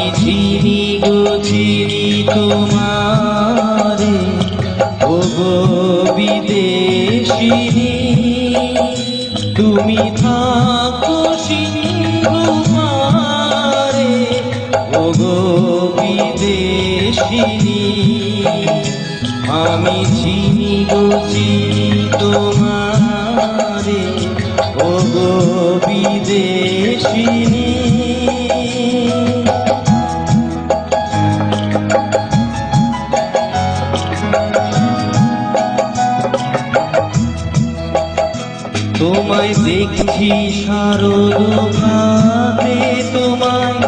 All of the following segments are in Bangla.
আমি চিনি গো, চিনি তোমারে ও গো বিদেশিনী। তুমি থাকো পারে ও গো আমি চিনি গো, চিনি তোমারে ও গো বিদেশিনী। দেখছি সারোখাতে তোমায়।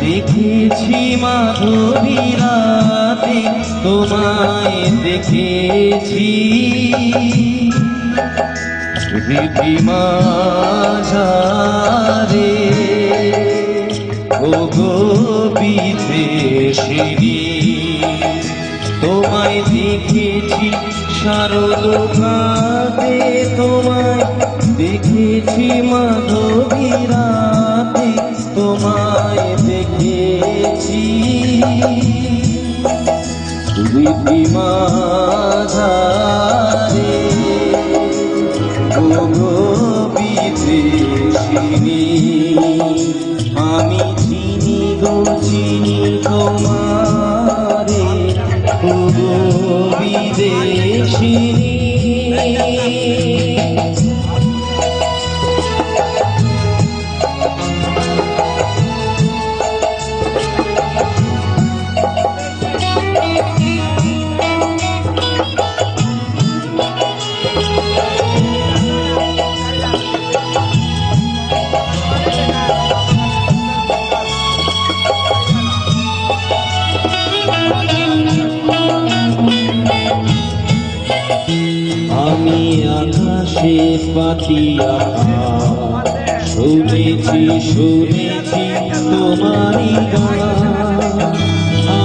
দেখেছি মাধবী রাতে তোমায় দেখেছি। রীতিমাঝারে ও গো বিদেশিনী তোমায় দেখেছি সারলোকাতে তোমায়। দেখেছি মাধবী রাতে তোমায় দেখেছি। রীতিমাঝারে গো আমি চিনি গো চিনি তোমারে গো বিদেশিনী আমি আকাশে পাতিয়া শুনেছি শুনেছি তোমারই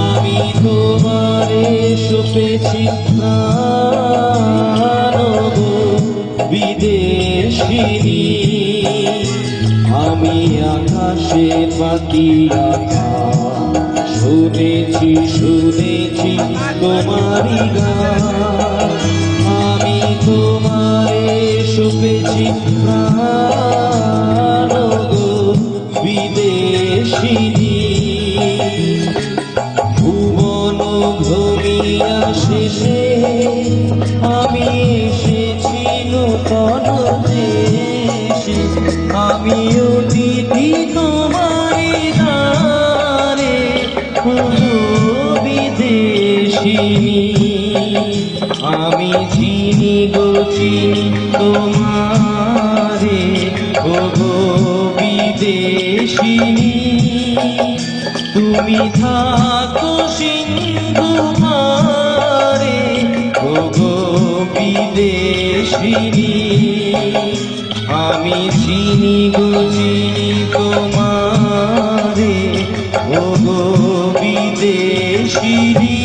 আমি তোমারে সপেছি বিদেশিনী আমি আকাশে পাতিয়া শুনেছি শুনেছি তোমারই গান। বিদেশিনী ভুবন ভূমিয়া শেষে আমি এসেছি দেশে। আমি অতিথি তোমারে দারে বিদেশিনী আমি চিনি গো তোমারে গো গো বিদেশিনী তুমি থাকো সিন্ধু মারে গো বিদেশিনী, আমি চিনি গো চিনি তোমারে। গো বিদেশিনী